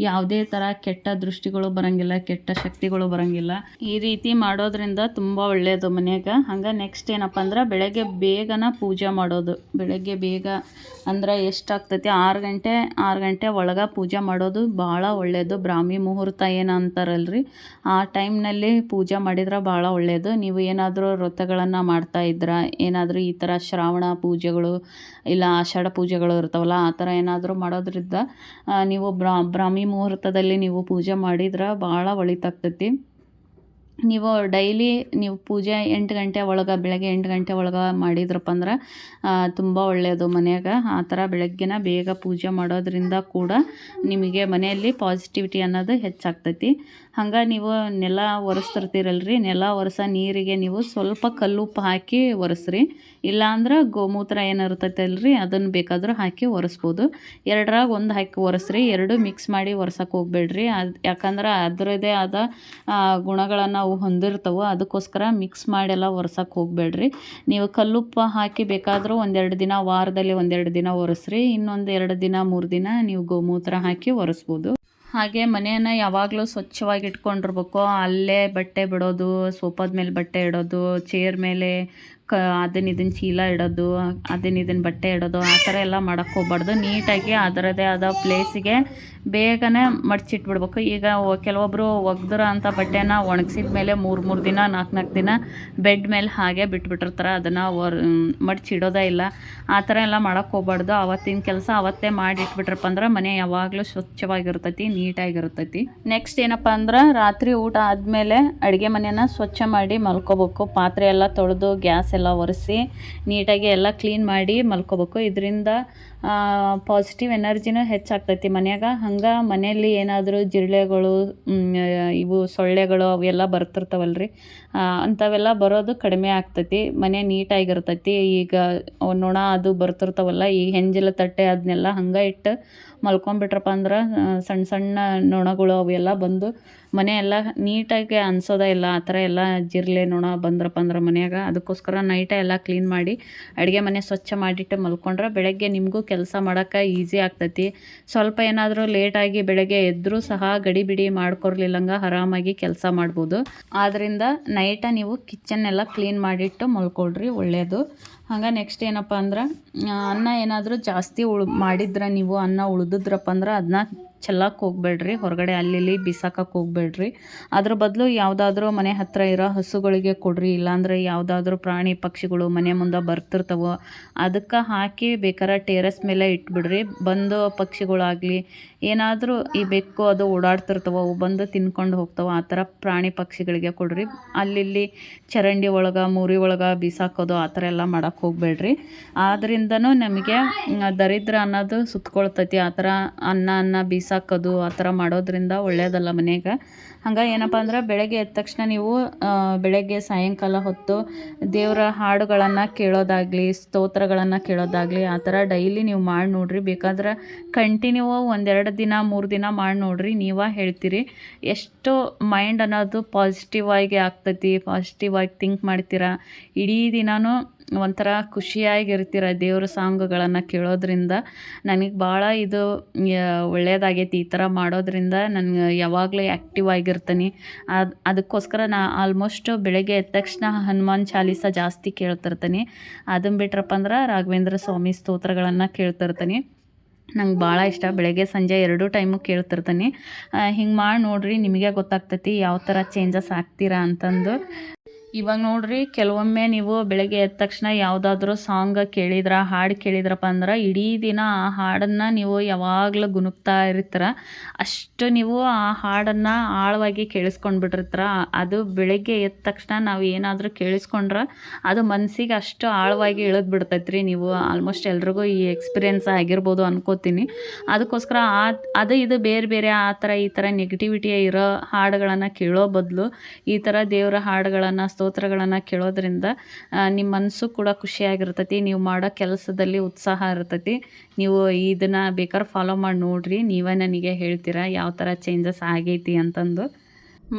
ಯಾವುದೇ ಥರ ಕೆಟ್ಟ ದೃಷ್ಟಿಗಳು ಬರಂಗಿಲ್ಲ, ಕೆಟ್ಟ ಶಕ್ತಿಗಳು ಬರಂಗಿಲ್ಲ. ಈ ರೀತಿ ಮಾಡೋದ್ರಿಂದ ತುಂಬ ಒಳ್ಳೆಯದು ಮನೆಯಾಗ. ಹಂಗೆ ನೆಕ್ಸ್ಟ್ ಏನಪ್ಪ ಅಂದ್ರೆ ಬೆಳಗ್ಗೆ ಬೇಗನ ಪೂಜೆ ಮಾಡೋದು. ಬೆಳಗ್ಗೆ ಬೇಗ ಅಂದ್ರೆ ಎಷ್ಟಾಗ್ತೈತಿ? ಆರು ಗಂಟೆ ಆರು ಗಂಟೆ ಒಳಗೆ ಪೂಜೆ ಮಾಡೋದು ಭಾಳ ಒಳ್ಳೆಯದು ಬ್ರಾಹ್ಮಿ ಮುಹೂರ್ತ ಏನ ಅಂತಾರಲ್ರಿ? ಆ ಟೈಮ್ನಲ್ಲಿ ಪೂಜೆ ಮಾಡಿದ್ರೆ ಭಾಳ ಒಳ್ಳೆಯದು ನೀವು ಏನಾದರೂ ವ್ರತಗಳನ್ನು ಮಾಡ್ತಾ ಇದ್ರ, ಏನಾದರೂ ಈ ಥರ ಶ್ರಾವಣ ಪೂಜೆಗಳು, ಇಲ್ಲ ಆಷಾಢ ಪೂಜೆಗಳು ಇರ್ತಾವಲ್ಲ, ಆ ಥರ ಏನಾದರೂ ಮಾಡೋದ್ರಿಂದ ನೀವು ಬ್ರಾ ಬ್ರಾಹ್ಮಿ ಮುಹೂರ್ತದಲ್ಲಿ ನೀವು ಪೂಜೆ ಮಾಡಿದ್ರೆ ಭಾಳ ಒಳಿತಾಗ್ತೈತಿ. ನೀವು ಡೈಲಿ ನೀವು ಪೂಜೆ ಎಂಟು ಗಂಟೆ ಒಳಗೆ, ಬೆಳಗ್ಗೆ ಎಂಟು ಗಂಟೆ ಒಳಗೆ ಮಾಡಿದ್ರಪ್ಪ ಅಂದ್ರೆ ತುಂಬ ಒಳ್ಳೆಯದು ಮನೆಯಾಗ. ಆ ಥರ ಬೆಳಗ್ಗೆನ ಬೇಗ ಪೂಜೆ ಮಾಡೋದ್ರಿಂದ ಕೂಡ ನಿಮಗೆ ಮನೆಯಲ್ಲಿ ಪಾಸಿಟಿವಿಟಿ ಅನ್ನೋದು ಹೆಚ್ಚಾಗ್ತೈತಿ. ಹಂಗೆ ನೀವು ನೆಲ ಒರೆಸ್ತಿರ್ತೀರಲ್ರಿ, ನೆಲ ಒರೆಸ ನೀರಿಗೆ ನೀವು ಸ್ವಲ್ಪ ಕಲ್ಲುಪ್ಪು ಹಾಕಿ ಒರೆಸ್ರಿ. ಇಲ್ಲಾಂದ್ರೆ ಗೋಮೂತ್ರ ಏನಿರ್ತೈತೆ ಅಲ್ರಿ ಅದನ್ನು ಬೇಕಾದರೂ ಹಾಕಿ ಒರೆಸ್ಬೋದು. ಎರಡರಾಗ ಒಂದು ಹಾಕಿ ಒರೆಸ್ರಿ, ಎರಡು ಮಿಕ್ಸ್ ಮಾಡಿ ಒರೆಸಕ್ಕೆ ಹೋಗ್ಬೇಡ್ರಿ. ಅದು ಯಾಕಂದ್ರೆ ಅದರದೇ ಆದ ಗುಣಗಳನ್ನು ಅವು ಹೊಂದಿರ್ತವೆ ಅದಕ್ಕೋಸ್ಕರ ಮಿಕ್ಸ್ ಮಾಡೆಲ್ಲ ಒರೆಸೋಕೆ ಹೋಗಬೇಡ್ರಿ. ನೀವು ಕಲ್ಲುಪ್ಪ ಹಾಕಿ ಬೇಕಾದರೂ ಒಂದೆರಡು ದಿನ, ವಾರದಲ್ಲಿ ಒಂದೆರಡು ದಿನ ಒರೆಸ್ರಿ. ಇನ್ನೊಂದು ಎರಡು ದಿನ, ಮೂರು ದಿನ ನೀವು ಗೋಮೂತ್ರ ಹಾಕಿ ಒರೆಸ್ಬೋದು. ಹಾಗೆ ಮನೆಯನ್ನು ಯಾವಾಗಲೂ ಸ್ವಚ್ಛವಾಗಿ ಇಟ್ಕೊಂಡಿರ್ಬೇಕು. ಅಲ್ಲೇ ಬಟ್ಟೆ ಬಿಡೋದು ಸೋಫಾದ ಮೇಲೆ ಬಟ್ಟೆ ಇಡೋದು, ಚೇರ್ ಮೇಲೆ ಕ ಅದನ್ನ ಇದನ್ನ ಚೀಲ ಇಡೋದು ಅದನ್ನ ಇದನ್ನ ಬಟ್ಟೆ ಇಡೋದು, ಆ ಥರ ಎಲ್ಲ ಮಾಡೋಕ್ಕೆ ಹೋಗ್ಬಾರ್ದು. ನೀಟಾಗಿ ಅದರದ್ದೇ ಆದ ಪ್ಲೇಸಿಗೆ ಬೇಗನೆ ಮಡ್ಚಿಟ್ಬಿಡ್ಬೇಕು. ಈಗ ಕೆಲವೊಬ್ಬರು ಒಗ್ದಿರೋ ಅಂಥ ಬಟ್ಟೆನ ಒಣಗಿಸಿದ ಮೇಲೆ ಮೂರು ಮೂರು ದಿನ ನಾಲ್ಕು ನಾಲ್ಕು ದಿನ ಬೆಡ್ ಮೇಲೆ ಹಾಗೆ ಬಿಟ್ಬಿಟ್ಟಿರ್ತಾರೆ. ಅದನ್ನು ಒರ್, ಮಡ್ಚಿಡೋದೇ ಇಲ್ಲ. ಆ ಥರ ಎಲ್ಲ ಮಾಡೋಕ್ಕೆ ಹೋಗ್ಬಾರ್ದು. ಅವತ್ತಿನ ಕೆಲಸ ಅವತ್ತೇ ಮಾಡಿ ಇಟ್ಬಿಟ್ರಪ್ಪ ಅಂದ್ರೆ ಮನೆ ಯಾವಾಗಲೂ ಸ್ವಚ್ಛವಾಗಿರ್ತೈತಿ, ನೀಟಾಗಿರ್ತೈತಿ. ನೆಕ್ಸ್ಟ್ ಏನಪ್ಪ ಅಂದ್ರೆ ರಾತ್ರಿ ಊಟ ಆದಮೇಲೆ ಅಡುಗೆ ಮನೆಯನ್ನು ಸ್ವಚ್ಛ ಮಾಡಿ ಮಲ್ಕೋಬೇಕು. ಪಾತ್ರೆ ಎಲ್ಲ ತೊಳೆದು, ಗ್ಯಾಸ್ ಎಲ್ಲ ಒರೆಸಿ ನೀಟಾಗಿ ಎಲ್ಲ ಕ್ಲೀನ್ ಮಾಡಿ ಮಲ್ಕೋಬೇಕು. ಇದರಿಂದ ಪಾಸಿಟಿವ್ ಎನರ್ಜಿನೂ ಹೆಚ್ಚಾಗ್ತೈತಿ ಮನ್ಯಾಗ. ಹಂಗೆ ಮನೆಯಲ್ಲಿ ಏನಾದರೂ ಜಿರಳೆಗಳು ಇವು ಸೊಳ್ಳೆಗಳು ಅವೆಲ್ಲ ಬರ್ತಿರ್ತಾವಲ್ಲ ರೀ ಅಂಥವೆಲ್ಲ ಬರೋದು ಕಡಿಮೆ ಆಗ್ತೈತಿ. ಮನೆ ನೀಟಾಗಿರ್ತೈತಿ. ಈಗ ನೊಣ ಅದು ಬರ್ತಿರ್ತಾವಲ್ಲ, ಈ ಹೆಂಜಿಲ ತಟ್ಟೆ ಅದನ್ನೆಲ್ಲ ಹಂಗೆ ಇಟ್ಟು ಮಲ್ಕೊಂಬಿಟ್ರಪ್ಪ ಅಂದ್ರೆ ಸಣ್ಣ ಸಣ್ಣ ನೊಣಗಳು ಅವೆಲ್ಲ ಬಂದು ಮನೆ ಎಲ್ಲ ನೀಟಾಗಿ ಅನ್ಸೋದೇ ಇಲ್ಲ. ಆ ಥರ ಎಲ್ಲ ಜಿರಲೆ ನೊಣ ಬಂದ್ರಪ್ಪ ಅಂದ್ರೆ ಮನೆಯಾಗ. ಅದಕ್ಕೋಸ್ಕರ ನೈಟೇ ಎಲ್ಲ ಕ್ಲೀನ್ ಮಾಡಿ, ಅಡುಗೆ ಮನೆ ಸ್ವಚ್ಛ ಮಾಡಿಟ್ಟು ಮಲ್ಕೊಂಡ್ರೆ ಬೆಳಗ್ಗೆ ನಿಮಗೂ ಕೆಲಸ ಮಾಡೋಕೆ ಈಸಿ ಆಗ್ತೈತಿ. ಸ್ವಲ್ಪ ಏನಾದರೂ ಲೇಟಾಗಿ ಬೆಳಗ್ಗೆ ಎದ್ದರೂ ಸಹ ಗಡಿಬಿಡಿ ಮಾಡ್ಕೊರ್ಲಿಲ್ಲಂಗೆ ಆರಾಮಾಗಿ ಕೆಲಸ ಮಾಡ್ಬೋದು. ಆದ್ದರಿಂದ ನೈಟ ನೀವು ಕಿಚನ್ ಎಲ್ಲ ಕ್ಲೀನ್ ಮಾಡಿಟ್ಟು ಮಲ್ಕೊಳ್ರಿ ಒಳ್ಳೆಯದು ಹಂಗೆ ನೆಕ್ಸ್ಟ್ ಏನಪ್ಪ ಅಂದ್ರೆ ಅನ್ನ ಏನಾದರೂ ಜಾಸ್ತಿ ಉಳ್ ಮಾಡಿದ್ರೆ ನೀವು ಅನ್ನ ಉಳಿದಿದ್ರಪ್ಪ ಅಂದ್ರೆ ಅದನ್ನ ಚೆಲ್ಲಕ್ಕೆ ಹೋಗ್ಬೇಡ್ರಿ. ಹೊರಗಡೆ ಅಲ್ಲಿ ಬಿಸಾಕಕ್ಕೆ ಹೋಗ್ಬೇಡ್ರಿ. ಅದ್ರ ಬದಲು ಯಾವುದಾದ್ರೂ ಮನೆ ಹತ್ತಿರ ಇರೋ ಹಸುಗಳಿಗೆ ಕೊಡ್ರಿ. ಇಲ್ಲಾಂದರೆ ಯಾವುದಾದ್ರೂ ಪ್ರಾಣಿ ಪಕ್ಷಿಗಳು ಮನೆ ಮುಂದೆ ಬರ್ತಿರ್ತವೋ. ಅದಕ್ಕೆ ಹಾಕಿ ಬೇಕಾರೆ ಟೇರಸ್ ಮೇಲೆ ಇಟ್ಬಿಡ್ರಿ. ಬಂದು ಪಕ್ಷಿಗಳಾಗಲಿ, ಏನಾದರೂ ಈ ಬೆಕ್ಕು ಅದು ಓಡಾಡ್ತಿರ್ತವೆ, ಅವು ಬಂದು ತಿನ್ಕೊಂಡು ಹೋಗ್ತವೆ, ಆ ಥರ ಪ್ರಾಣಿ ಪಕ್ಷಿಗಳಿಗೆ ಕೊಡ್ರಿ. ಅಲ್ಲಿ ಚರಂಡಿ ಒಳಗೆ, ಮೂರಿ ಒಳಗೆ ಬಿಸಾಕೋದು ಆ ಥರ ಎಲ್ಲ ಮಾಡೋಕ್ಕೆ ಹೋಗಬೇಡ್ರಿ. ಆದ್ರಿಂದನೂ ನಮಗೆ ದರಿದ್ರ ಅನ್ನೋದು ಸುತ್ಕೊಳ್ತೈತಿ. ಆ ಥರ ಅನ್ನ ಅನ್ನ ಬೀಸಾಕೋದು, ಆ ಥರ ಮಾಡೋದ್ರಿಂದ ಒಳ್ಳೆಯದಲ್ಲ ಮನೆಗೆ. ಹಂಗೆ ಏನಪ್ಪ ಅಂದ್ರೆ ಬೆಳಗ್ಗೆ ಎದ್ದ ತಕ್ಷಣ ನೀವು ಬೆಳಗ್ಗೆ ಸಾಯಂಕಾಲ ಹೊತ್ತು ದೇವರ ಹಾಡುಗಳನ್ನು ಕೇಳೋದಾಗಲಿ, ಸ್ತೋತ್ರಗಳನ್ನು ಕೇಳೋದಾಗಲಿ, ಆ ಥರ ಡೈಲಿ ನೀವು ಮಾಡಿ ನೋಡ್ರಿ. ಬೇಕಾದ್ರೆ ಕಂಟಿನ್ಯೂ ಒಂದೆರಡು ದಿನ, ಮೂರು ದಿನ ಮಾಡಿ ನೋಡ್ರಿ. ನೀವೇ ಹೇಳ್ತೀರಿ. ಎಷ್ಟು ಮೈಂಡ್ ಅನ್ನೋದು ಪಾಸಿಟಿವ್ ಆಗಿ ಆಗ್ತೈತಿ ಪಾಸಿಟಿವ್ ಆಗಿ ಥಿಂಕ್ ಮಾಡ್ತೀರಾ. ಇಡೀ ದಿನವೂ ಒಂಥರ ಖುಷಿಯಾಗಿರ್ತೀರ ದೇವ್ರ ಸಾಂಗ್ಗಳನ್ನು ಕೇಳೋದ್ರಿಂದ. ನನಗೆ ಭಾಳ ಇದು ಒಳ್ಳೆಯದಾಗೈತಿ ಈ ಥರ ಮಾಡೋದ್ರಿಂದ ನನಗೆ ಯಾವಾಗಲೂ ಆ್ಯಕ್ಟಿವ್ ಆಗಿರ್ತೀನಿ. ಅದು, ಅದಕ್ಕೋಸ್ಕರ ನಾ ಆಲ್ಮೋಸ್ಟ್ ಬೆಳಗ್ಗೆ ಎದ್ದ ತಕ್ಷಣ ಹನುಮಾನ್ ಚಾಲೀಸ ಜಾಸ್ತಿ ಕೇಳ್ತಿರ್ತೀನಿ. ಅದನ್ನು ಬಿಟ್ರಪ್ಪ ಅಂದ್ರೆ ರಾಘವೇಂದ್ರ ಸ್ವಾಮಿ ಸ್ತೋತ್ರಗಳನ್ನು ಕೇಳ್ತಿರ್ತೀನಿ. ನಂಗೆ ಭಾಳ ಇಷ್ಟ. ಬೆಳಗ್ಗೆ ಸಂಜೆ ಎರಡೂ ಟೈಮು ಕೇಳ್ತಿರ್ತೀನಿ. ಹಿಂಗೆ ಮಾಡಿ ನೋಡಿರಿ, ನಿಮಗೆ ಗೊತ್ತಾಗ್ತೈತಿ ಯಾವ ಥರ ಚೇಂಜಸ್ ಆಗ್ತೀರಾ ಅಂತಂದು. ಇವಾಗ ನೋಡ್ರಿ ಕೆಲವೊಮ್ಮೆ ನೀವು ಬೆಳಗ್ಗೆ ಎದ್ದ ತಕ್ಷಣ ಯಾವುದಾದ್ರೂ ಸಾಂಗ್ ಕೇಳಿದ್ರ, ಹಾಡು ಕೇಳಿದ್ರಪ್ಪ ಅಂದ್ರೆ ಇಡೀ ದಿನ ಆ ಹಾಡನ್ನು ನೀವು ಯಾವಾಗಲೂ ಗುಣುಕ್ತಾ ಇರ್ತೀರ. ಅಷ್ಟು ನೀವು ಆ ಹಾಡನ್ನು ಆಳವಾಗಿ ಕೇಳಿಸ್ಕೊಂಡು ಬಿಟ್ಟಿರ್ತೀರ. ಅದು ಬೆಳಗ್ಗೆ ಎದ್ದ ತಕ್ಷಣ ನಾವು ಏನಾದರೂ ಕೇಳಿಸ್ಕೊಂಡ್ರೆ ಅದು ಮನಸ್ಸಿಗೆ ಅಷ್ಟು ಆಳವಾಗಿ ಇಳಿದು ಬಿಡ್ತೈತ್ರಿ ನೀವು. ಆಲ್ಮೋಸ್ಟ್ ಎಲ್ರಿಗೂ ಈ ಎಕ್ಸ್ಪೀರಿಯೆನ್ಸ್ ಆಗಿರ್ಬೋದು ಅನ್ಕೋತೀನಿ. ಅದಕ್ಕೋಸ್ಕರ ಆ, ಅದು ಇದು ಬೇರೆ ಬೇರೆ ಆ ಥರ ಈ ಥರ ನೆಗೆಟಿವಿಟಿ ಇರೋ ಹಾಡುಗಳನ್ನು ಕೇಳೋ ಬದಲು ಈ ಥರ ದೇವರ ಹಾಡುಗಳನ್ನು ಸ್ತೋತ್ರಗಳನ್ನು ಕೇಳೋದ್ರಿಂದ ನಿಮ್ಮ ಮನಸ್ಸು ಕೂಡ ಖುಷಿಯಾಗಿರ್ತೈತಿ, ನೀವು ಮಾಡೋ ಕೆಲಸದಲ್ಲಿ ಉತ್ಸಾಹ ಇರ್ತೈತಿ. ನೀವು ಇದನ್ನು ಬೇಕಾದ್ರೆ ಫಾಲೋ ಮಾಡಿ ನೋಡಿರಿ, ನೀವೇ ನನಗೆ ಹೇಳ್ತೀರಾ, ಯಾವ ಥರ ಚೇಂಜಸ್ ಆಗೈತಿ ಅಂತಂದು.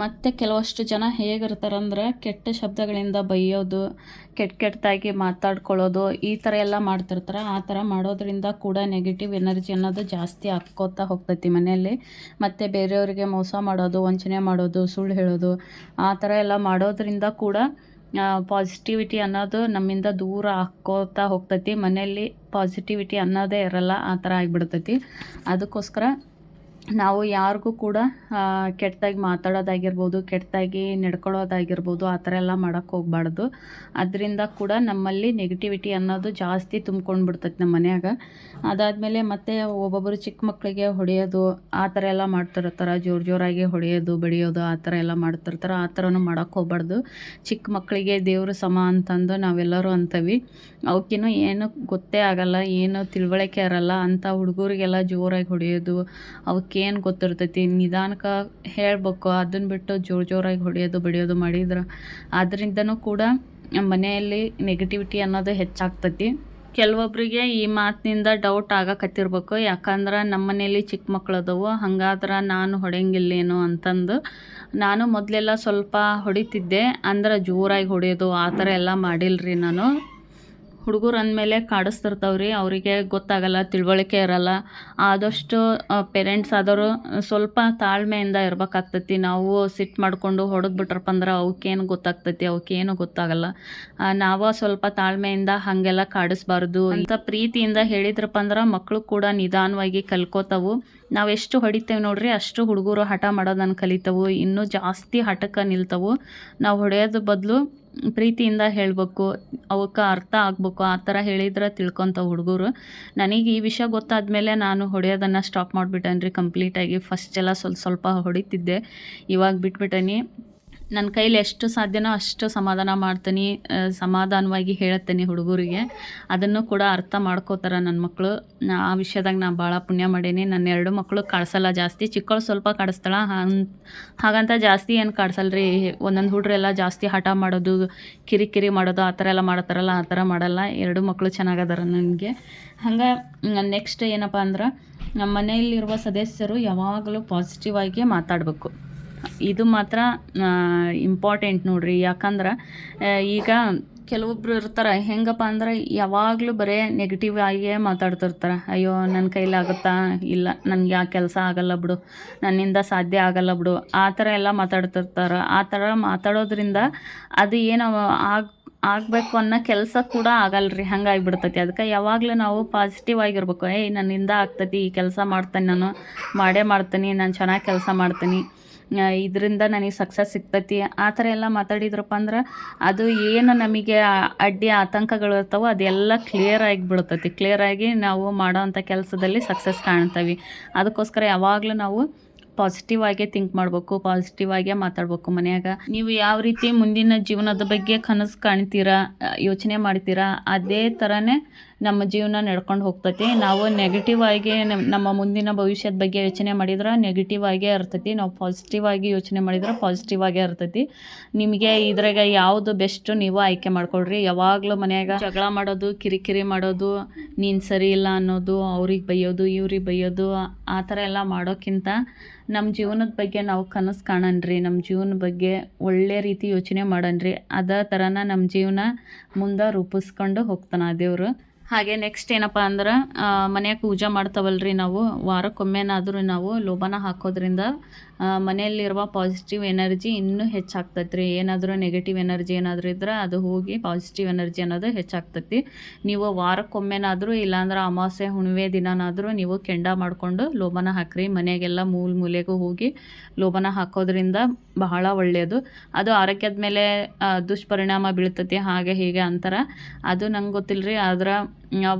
ಮತ್ತು ಕೆಲವಷ್ಟು ಜನ ಹೇಗಿರ್ತಾರಂದ್ರೆ ಕೆಟ್ಟ ಶಬ್ದಗಳಿಂದ ಬೈಯೋದು, ಕೆಟ್ಟ ಕೆಟ್ಟದಾಗಿ ಮಾತಾಡ್ಕೊಳ್ಳೋದು, ಈ ಥರ ಎಲ್ಲ ಮಾಡ್ತಿರ್ತಾರೆ. ಆ ಥರ ಮಾಡೋದ್ರಿಂದ ಕೂಡ ನೆಗೆಟಿವ್ ಎನರ್ಜಿ ಅನ್ನೋದು ಜಾಸ್ತಿ ಹಾಕ್ಕೋತಾ ಹೋಗ್ತೈತಿ ಮನೆಯಲ್ಲಿ. ಮತ್ತು ಬೇರೆಯವರಿಗೆ ಮೋಸ ಮಾಡೋದು, ವಂಚನೆ ಮಾಡೋದು, ಸುಳ್ಳು ಹೇಳೋದು, ಆ ಥರ ಎಲ್ಲ ಮಾಡೋದ್ರಿಂದ ಕೂಡ ಪಾಸಿಟಿವಿಟಿ ಅನ್ನೋದು ನಮ್ಮಿಂದ ದೂರ ಹಾಕ್ಕೋತಾ ಹೋಗ್ತೈತಿ. ಮನೆಯಲ್ಲಿ ಪಾಸಿಟಿವಿಟಿ ಅನ್ನೋದೇ ಇರಲ್ಲ, ಆ ಥರ ಆಗಿಬಿಡ್ತೈತಿ. ಅದಕ್ಕೋಸ್ಕರ ನಾವು ಯಾರಿಗೂ ಕೂಡ ಕೆಟ್ಟದಾಗಿ ಮಾತಾಡೋದಾಗಿರ್ಬೋದು, ಕೆಟ್ಟದಾಗಿ ನಡ್ಕೊಳ್ಳೋದಾಗಿರ್ಬೋದು, ಆ ಥರ ಎಲ್ಲ ಮಾಡೋಕ್ಕೆ ಹೋಗ್ಬಾರ್ದು. ಅದರಿಂದ ಕೂಡ ನಮ್ಮಲ್ಲಿ ನೆಗೆಟಿವಿಟಿ ಅನ್ನೋದು ಜಾಸ್ತಿ ತುಂಬ್ಕೊಂಡು ಬಿಡ್ತೈತೆ ನಮ್ಮ ಮನ್ಯಾಗ. ಅದಾದಮೇಲೆ ಮತ್ತೆ ಒಬ್ಬೊಬ್ಬರು ಚಿಕ್ಕ ಮಕ್ಕಳಿಗೆ ಹೊಡೆಯೋದು, ಆ ಥರ ಎಲ್ಲ ಮಾಡ್ತಿರ್ತಾರೆ. ಜೋರು ಜೋರಾಗಿ ಹೊಡೆಯೋದು, ಬಡಿಯೋದು, ಆ ಥರ ಎಲ್ಲ ಮಾಡ್ತಿರ್ತಾರೆ. ಆ ಥರನೂ ಮಾಡೋಕ್ಕೆ ಹೋಗ್ಬಾರ್ದು. ಚಿಕ್ಕ ಮಕ್ಕಳಿಗೆ ದೇವರು ಸಮ ಅಂತಂದು ನಾವೆಲ್ಲರೂ ಅಂತೀವಿ. ಅವಕ್ಕಿನ್ನೂ ಏನು ಗೊತ್ತೇ ಆಗಲ್ಲ, ಏನು ತಿಳುವಳಿಕೆ ಇರಲ್ಲ. ಅಂಥ ಹುಡುಗರಿಗೆಲ್ಲ ಜೋರಾಗಿ ಹೊಡೆಯೋದು ಅವಕ್ಕೇನು ಗೊತ್ತಿರ್ತೈತಿ? ನಿಧಾನಕ್ಕೆ ಹೇಳ್ಬೇಕು. ಅದನ್ನು ಬಿಟ್ಟು ಜೋರು ಜೋರಾಗಿ ಹೊಡೆಯೋದು, ಬಡಿಯೋದು ಮಾಡಿದ್ರೆ ಅದರಿಂದನೂ ಕೂಡ ಮನೆಯಲ್ಲಿ ನೆಗೆಟಿವಿಟಿ ಅನ್ನೋದು ಹೆಚ್ಚಾಗ್ತೈತಿ. ಕೆಲವೊಬ್ಬರಿಗೆ ಈ ಮಾತಿನಿಂದ ಡೌಟ್ ಆಗಕತ್ತಿರ್ಬೇಕು. ಯಾಕಂದ್ರೆ ನಮ್ಮ ಮನೇಲಿ ಚಿಕ್ಕ ಮಕ್ಳು ಅದವು ಹಂಗಾದ್ರೆ ನಾನು ಹೊಡೆಯಂಗಿಲ್ಲೇನು ಅಂತಂದು ನಾನು ಮೊದಲೆಲ್ಲ ಸ್ವಲ್ಪ ಹೊಡಿತಿದ್ದೆ. ಅಂದ್ರೆ ಜೋರಾಗಿ ಹೊಡೆಯೋದು ಆ ಥರ ಎಲ್ಲ ಮಾಡಿಲ್ರಿ ನಾನು. ಹುಡುಗರು ಅಂದಮೇಲೆ ಕಾಡಿಸ್ತಿರ್ತಾವ್ರಿ, ಅವರಿಗೆ ಗೊತ್ತಾಗಲ್ಲ, ತಿಳುವಳಿಕೆ ಇರಲ್ಲ. ಆದಷ್ಟು ಪೇರೆಂಟ್ಸ್ ಆದವರು ಸ್ವಲ್ಪ ತಾಳ್ಮೆಯಿಂದ ಇರ್ಬೇಕಾಗ್ತೈತಿ. ನಾವು ಸಿಟ್ಟು ಮಾಡಿಕೊಂಡು ಹೊಡೆದು ಬಿಟ್ರಪ್ಪ ಅಂದ್ರೆ ಅವಕ್ಕೇನು ಗೊತ್ತಾಗ್ತೈತಿ ಅವಕ್ಕೇನು ಗೊತ್ತಾಗಲ್ಲ. ನಾವು ಸ್ವಲ್ಪ ತಾಳ್ಮೆಯಿಂದ ಹಾಗೆಲ್ಲ ಕಾಡಿಸ್ಬಾರ್ದು. ಅಂತ ಪ್ರೀತಿಯಿಂದ ಹೇಳಿದ್ರಪ್ಪ ಅಂದ್ರೆ ಮಕ್ಕಳು ಕೂಡ ನಿಧಾನವಾಗಿ ಕಲ್ಕೋತಾವು. ನಾವು ಎಷ್ಟು ಹೊಡಿತೇವೆ ನೋಡ್ರಿ, ಅಷ್ಟು ಹುಡುಗರು ಹಠ ಮಾಡೋದನ್ನು ಕಲಿತವು. ಇನ್ನೂ ಜಾಸ್ತಿ ಹಠಕ್ಕೆ ನಿಲ್ತವು. ನಾವು ಹೊಡೆಯೋದ್ರ ಬದಲು ಪ್ರೀತಿಯಿಂದ ಹೇಳಬೇಕು, ಅವಕ್ಕೆ ಅರ್ಥ ಆಗಬೇಕು, ಆ ಥರ ಹೇಳಿದ್ರೆ ತಿಳ್ಕೊತ ಹುಡುಗರು. ನನಗೆ ಈ ವಿಷಯ ಗೊತ್ತಾದ ಮೇಲೆ ನಾನು ಹೊಡೆಯೋದನ್ನು ಸ್ಟಾಪ್ ಮಾಡಿಬಿಟ್ಟೇನ್ರಿ ಕಂಪ್ಲೀಟಾಗಿ ಫಸ್ಟ್ ಎಲ್ಲ ಸ್ವಲ್ಪ ಸ್ವಲ್ಪ ಹೊಡಿತಿದ್ದೆ. ಇವಾಗ ಬಿಟ್ಬಿಟ್ಟೇನಿ. ನನ್ನ ಕೈಲಿ ಎಷ್ಟು ಸಾಧ್ಯನೋ ಅಷ್ಟು ಸಮಾಧಾನ ಮಾಡ್ತೀನಿ ಸಮಾಧಾನವಾಗಿ ಹೇಳ್ತೀನಿ ಹುಡುಗರಿಗೆ. ಅದನ್ನು ಕೂಡ ಅರ್ಥ ಮಾಡ್ಕೋತಾರೆ ನನ್ನ ಮಕ್ಕಳು ಆ ವಿಷಯದಾಗ ನಾನು ಭಾಳ ಪುಣ್ಯ ಮಾಡೀನಿ. ನನ್ನ ಎರಡು ಮಕ್ಕಳು ಕಾಡ್ಸಲ್ಲ ಜಾಸ್ತಿ. ಚಿಕ್ಕಳು ಸ್ವಲ್ಪ ಕಾಡಿಸ್ತಾಳ. ಹಾಗಂತ ಜಾಸ್ತಿ ಏನು ಕಾಡ್ಸಲ್ಲ ರೀ ಒಂದೊಂದು ಹುಡ್ರೆಲ್ಲ ಜಾಸ್ತಿ ಹಠ ಮಾಡೋದು, ಕಿರಿಕಿರಿ ಮಾಡೋದು, ಆ ಥರ ಎಲ್ಲ ಮಾಡ್ತಾರಲ್ಲ, ಆ ಥರ ಮಾಡಲ್ಲ. ಎರಡು ಮಕ್ಕಳು ಚೆನ್ನಾಗದಾರ ನನಗೆ. ಹಂಗೆ ನೆಕ್ಸ್ಟ್ ಏನಪ್ಪ ಅಂದ್ರೆ ನಮ್ಮ ಮನೆಯಲ್ಲಿರುವ ಸದಸ್ಯರು ಯಾವಾಗಲೂ ಪಾಸಿಟಿವ್ ಆಗಿ ಮಾತಾಡಬೇಕು. ಇದು ಮಾತ್ರ ಇಂಪಾರ್ಟೆಂಟ್ ನೋಡ್ರಿ. ಯಾಕಂದ್ರೆ ಈಗ ಕೆಲವೊಬ್ರು ಇರ್ತಾರೆ, ಹೆಂಗಪ್ಪ ಅಂದ್ರೆ ಯಾವಾಗಲೂ ಬರೇ ನೆಗೆಟಿವ್ ಆಗಿಯೇ ಮಾತಾಡ್ತಿರ್ತಾರೆ. ಅಯ್ಯೋ ನನ್ನ ಕೈಲಾಗುತ್ತಾ ಇಲ್ಲ, ನನಗೆ ಯಾವ ಕೆಲಸ ಆಗಲ್ಲ ಬಿಡು. ನನ್ನಿಂದ ಸಾಧ್ಯ ಆಗಲ್ಲ ಬಿಡು. ಆ ಥರ ಎಲ್ಲ ಮಾತಾಡ್ತಿರ್ತಾರೆ. ಆ ಥರ ಮಾತಾಡೋದ್ರಿಂದ ಅದು ಏನು ಆಗ, ಆಗಬೇಕು ಅನ್ನೋ ಕೆಲಸ ಕೂಡ ಆಗಲ್ಲ ರೀ ಹಂಗಾಗಿಬಿಡ್ತೈತಿ. ಅದಕ್ಕೆ ಯಾವಾಗಲೂ ನಾವು ಪಾಸಿಟಿವ್ ಆಗಿರ್ಬೇಕು. ಏಯ್, ನನ್ನಿಂದ ಆಗ್ತೈತಿ, ಈ ಕೆಲಸ ಮಾಡ್ತೇನೆ ನಾನು, ಮಾಡೇ ಮಾಡ್ತೀನಿ, ನಾನು ಚೆನ್ನಾಗಿ ಕೆಲಸ ಮಾಡ್ತೀನಿ. ಇದರಿಂದ ನನಗೆ ಸಕ್ಸಸ್ ಸಿಗ್ತೈತಿ. ಆ ಥರ ಎಲ್ಲ ಮಾತಾಡಿದ್ರಪ್ಪ ಅಂದ್ರೆ ಅದು ಏನು ನಮಗೆ ಅಡ್ಡಿ ಆತಂಕಗಳು ಇರ್ತಾವೋ ಅದೆಲ್ಲ ಕ್ಲಿಯರ್ ಆಗಿ ಬಿಡ್ತೈತಿ. ಕ್ಲಿಯರ್ ಆಗಿ ನಾವು ಮಾಡೋವಂಥ ಕೆಲಸದಲ್ಲಿ ಸಕ್ಸಸ್ ಕಾಣ್ತೀವಿ. ಅದಕ್ಕೋಸ್ಕರ ಯಾವಾಗಲೂ ನಾವು ಪಾಸಿಟಿವ್ ಆಗೇ ಥಿಂಕ್ ಮಾಡಬೇಕು ಪಾಸಿಟಿವ್ ಆಗೇ ಮಾತಾಡಬೇಕು ಮನೆಯಾಗ. ನೀವು ಯಾವ ರೀತಿ ಮುಂದಿನ ಜೀವನದ ಬಗ್ಗೆ ಕನಸು ಕಾಣ್ತೀರಾ ಯೋಚನೆ ಮಾಡ್ತೀರಾ, ಅದೇ ಥರನೇ ನಮ್ಮ ಜೀವನ ನಡ್ಕೊಂಡು ಹೋಗ್ತೈತಿ. ನಾವು ನೆಗೆಟಿವ್ ಆಗಿ ನಮ್ಮ ಮುಂದಿನ ಭವಿಷ್ಯದ ಬಗ್ಗೆ ಯೋಚನೆ ಮಾಡಿದ್ರೆ ನೆಗೆಟಿವ್ ಆಗೇ ಇರ್ತೈತಿ. ನಾವು ಪಾಸಿಟಿವ್ ಆಗಿ ಯೋಚನೆ ಮಾಡಿದ್ರೆ ಪಾಸಿಟಿವ್ ಆಗೇ ಇರ್ತೈತಿ. ನಿಮಗೆ ಇದ್ರಾಗ ಯಾವುದು ಬೆಸ್ಟ್ ನೀವು ಆಯ್ಕೆ ಮಾಡ್ಕೊಳ್ರಿ. ಯಾವಾಗಲೂ ಮನ್ಯಾಗ ಜಗಳ ಮಾಡೋದು, ಕಿರಿಕಿರಿ ಮಾಡೋದು, ನೀನು ಸರಿ ಇಲ್ಲ ಅನ್ನೋದು, ಅವ್ರಿಗೆ ಬೈಯೋದು, ಇವ್ರಿಗೆ ಬೈಯೋದು, ಆ ಥರ ಎಲ್ಲ ಮಾಡೋಕ್ಕಿಂತ ನಮ್ಮ ಜೀವನದ ಬಗ್ಗೆ ನಾವು ಕನಸು ಕಾಣನ್ರಿ. ನಮ್ಮ ಜೀವನ ಬಗ್ಗೆ ಒಳ್ಳೆ ರೀತಿ ಯೋಚನೆ ಮಾಡನ್ರಿ. ಅದೇ ಥರನ ನಮ್ಮ ಜೀವನ ಮುಂದೆ ರೂಪಿಸ್ಕೊಂಡು ಹೋಗ್ತಾನೆ ದೇವರು. ಹಾಗೆ ನೆಕ್ಸ್ಟ್ ಏನಪ್ಪ ಅಂದ್ರೆ ಮನೆಯಾಗ ಪೂಜೆ ಮಾಡ್ತಾವಲ್ರಿ ನಾವು. ವಾರಕ್ಕೊಮ್ಮೆನಾದರೂ ನಾವು ಲೋಬಾನ ಹಾಕೋದ್ರಿಂದ ಮನೆಯಲ್ಲಿರುವ ಪಾಸಿಟಿವ್ ಎನರ್ಜಿ ಇನ್ನೂ ಹೆಚ್ಚಾಗ್ತೈತೆ ರೀ ಏನಾದರೂ ನೆಗೆಟಿವ್ ಎನರ್ಜಿ ಏನಾದರೂ ಇದ್ರೆ ಅದು ಹೋಗಿ ಪಾಸಿಟಿವ್ ಎನರ್ಜಿ ಅನ್ನೋದು ಹೆಚ್ಚಾಗ್ತೈತಿ. ನೀವು ವಾರಕ್ಕೊಮ್ಮೆನಾದರೂ ಇಲ್ಲಾಂದ್ರೆ ಅಮಾವಾಸ್ಯೆ ಹುಣ್ಣಿಮೆ ದಿನನಾದರೂ ನೀವು ಕೆಂಡ ಮಾಡಿಕೊಂಡು ಲೋಬನ ಹಾಕ್ರಿ. ಮನೆಗೆಲ್ಲ ಮೂಲ ಮೂಲೆಗೂ ಹೋಗಿ ಲೋಬನ ಹಾಕೋದ್ರಿಂದ ಬಹಳ ಒಳ್ಳೆಯದು ಅದು ಆರೋಗ್ಯದ ಮೇಲೆ ದುಷ್ಪರಿಣಾಮ ಬೀಳ್ತೈತಿ. ಹಾಗೆ ಹೀಗೆ ಅಂತಾರೆ. ಅದು ನಂಗೆ ಗೊತ್ತಿಲ್ಲ ರೀ ಆದ್ರೆ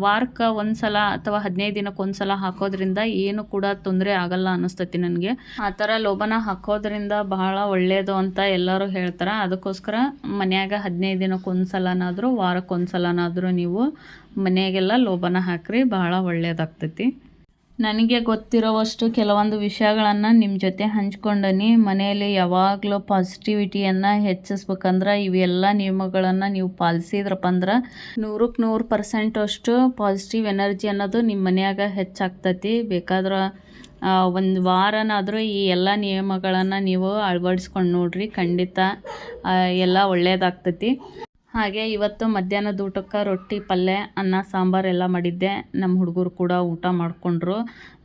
ವಾರಕ್ಕೆ ಒಂದು ಸಲ ಅಥವಾ ಹದಿನೈದು ದಿನಕ್ಕೆ ಒಂದು ಸಲ ಹಾಕೋದ್ರಿಂದ ಏನು ಕೂಡ ತೊಂದರೆ ಆಗಲ್ಲ ಅನ್ನಿಸ್ತೈತಿ ನನಗೆ. ಆ ಥರ ಲೋಬನ ಹಾಕೋದ್ರಿಂದ ಬಹಳ ಒಳ್ಳೆಯದು ಅಂತ ಎಲ್ಲರೂ ಹೇಳ್ತಾರೆ. ಅದಕ್ಕೋಸ್ಕರ ಮನ್ಯಾಗ ಹದಿನೈದು ದಿನಕ್ಕೆ ಒಂದು ಸಲನಾದರೂ ವಾರಕ್ಕೆ ಒಂದು ಸಲನಾದರೂ ನೀವು ಮನೆಯಾಗೆಲ್ಲ ಲೋಬನ ಹಾಕ್ರಿ. ಬಹಳ ಒಳ್ಳೆಯದಾಗ್ತೈತಿ ನನಗೆ ಗೊತ್ತಿರೋವಷ್ಟು ಕೆಲವೊಂದು ವಿಷಯಗಳನ್ನು ನಿಮ್ಮ ಜೊತೆ ಹಂಚ್ಕೊಂಡನಿ. ಮನೆಯಲ್ಲಿ ಯಾವಾಗಲೂ ಪಾಸಿಟಿವಿಟಿಯನ್ನು ಹೆಚ್ಚಿಸ್ಬೇಕಂದ್ರೆ ಇವೆಲ್ಲ ನಿಯಮಗಳನ್ನು ನೀವು ಪಾಲಿಸಿದ್ರಪ್ಪ ಅಂದ್ರೆ ನೂರಕ್ಕೆ ನೂರು ಪರ್ಸೆಂಟ್ ಅಷ್ಟು ಪಾಸಿಟಿವ್ ಎನರ್ಜಿ ಅನ್ನೋದು ನಿಮ್ಮ ಮನೆಯಾಗ ಹೆಚ್ಚಾಗ್ತೈತಿ. ಬೇಕಾದ್ರೆ ಒಂದು ವಾರನಾದರೂ ಈ ಎಲ್ಲ ನಿಯಮಗಳನ್ನು ನೀವು ಅಳವಡಿಸ್ಕೊಂಡು ನೋಡಿರಿ. ಖಂಡಿತ ಎಲ್ಲ ಒಳ್ಳೆಯದಾಗ್ತೈತಿ ಹಾಗೆ ಇವತ್ತು ಮಧ್ಯಾಹ್ನದ ಊಟಕ್ಕೆ ರೊಟ್ಟಿ, ಪಲ್ಯ, ಅನ್ನ, ಸಾಂಬಾರು ಎಲ್ಲ ಮಾಡಿದ್ದೆ. ನಮ್ಮ ಹುಡುಗರು ಕೂಡ ಊಟ ಮಾಡಿಕೊಂಡ್ರು.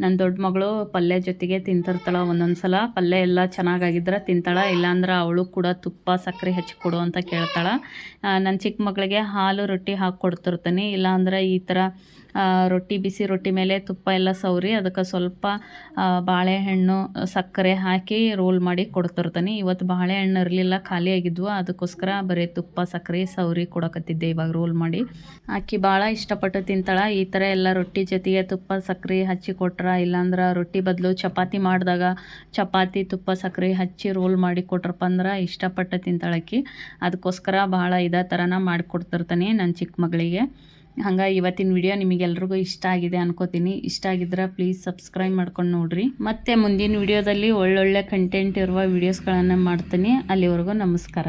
ನನ್ನ ದೊಡ್ಡ ಮಗಳು ಪಲ್ಯ ಜೊತೆಗೆ ತಿಂತಿರ್ತಾಳೆ ಒಂದೊಂದು ಸಲ ಪಲ್ಯ ಎಲ್ಲ ಚೆನ್ನಾಗಾಗಿದ್ರೆ ತಿಂತಾಳೆ. ಇಲ್ಲಾಂದ್ರೆ ಅವಳು ಕೂಡ ತುಪ್ಪ ಸಕ್ಕರೆ ಹೆಚ್ಚಿ ಕೊಡು ಅಂತ ಕೇಳ್ತಾಳೆ. ನನ್ನ ಚಿಕ್ಕ ಮಗಳಿಗೆ ಹಾಲು, ರೊಟ್ಟಿ ಹಾಕಿ ಕೊಡ್ತಿರ್ತೀನಿ. ಇಲ್ಲಾಂದ್ರೆ ಈ ಥರ ರೊಟ್ಟಿ ಬಿಸಿ ರೊಟ್ಟಿ ಮೇಲೆ ತುಪ್ಪ ಎಲ್ಲ ಸವರಿ, ಅದಕ್ಕೆ ಸ್ವಲ್ಪ ಬಾಳೆಹಣ್ಣು, ಸಕ್ಕರೆ ಹಾಕಿ ರೋಲ್ ಮಾಡಿ ಕೊಡ್ತಿರ್ತಾನೆ. ಇವತ್ತು ಬಾಳೆಹಣ್ಣು ಇರಲಿಲ್ಲ, ಖಾಲಿ ಆಗಿದ್ವು. ಅದಕ್ಕೋಸ್ಕರ ಬರೀ ತುಪ್ಪ, ಸಕ್ಕರೆ ಸವರಿ ಕೊಡಕತ್ತಿದ್ದೆ ಇವಾಗ ರೋಲ್ ಮಾಡಿ. ಆಕಿ ಭಾಳ ಇಷ್ಟಪಟ್ಟು ತಿಂತಾಳೆ. ಈ ಥರ ಎಲ್ಲ ರೊಟ್ಟಿ ಜೊತೆಗೆ ತುಪ್ಪ, ಸಕ್ಕರೆ ಹಚ್ಚಿ ಕೊಟ್ರ, ಇಲ್ಲಾಂದ್ರೆ ರೊಟ್ಟಿ ಬದಲು ಚಪಾತಿ ಮಾಡಿದಾಗ ಚಪಾತಿ, ತುಪ್ಪ, ಸಕ್ಕರೆ ಹಚ್ಚಿ ರೋಲ್ ಮಾಡಿ ಕೊಟ್ರಪ್ಪ ಅಂದ್ರೆ ಇಷ್ಟಪಟ್ಟು ತಿಂತಾಳಕ್ಕಿ ಅದಕ್ಕೋಸ್ಕರ ಭಾಳ ಇದೇ ಥರನ ಮಾಡಿಕೊಡ್ತಿರ್ತಾನೆ ನನ್ನ ಚಿಕ್ಕ ಮಗಳಿಗೆ. ಹಂಗಾಗಿ ಇವತ್ತಿನ ವಿಡಿಯೋ ನಿಮಗೆಲ್ರಿಗೂ ಇಷ್ಟ ಆಗಿದೆ ಅನ್ಕೋತೀನಿ. ಇಷ್ಟ ಆಗಿದ್ರೆ ಪ್ಲೀಸ್ ಸಬ್ಸ್ಕ್ರೈಬ್ ಮಾಡ್ಕೊಂಡು ನೋಡ್ರಿ. ಮತ್ತು ಮುಂದಿನ ವಿಡಿಯೋದಲ್ಲಿ ಒಳ್ಳೊಳ್ಳೆ ಕಂಟೆಂಟ್ ಇರುವ ವಿಡಿಯೋಸ್ಗಳನ್ನು ಮಾಡ್ತೀನಿ. ಅಲ್ಲಿವರೆಗೂ ನಮಸ್ಕಾರ.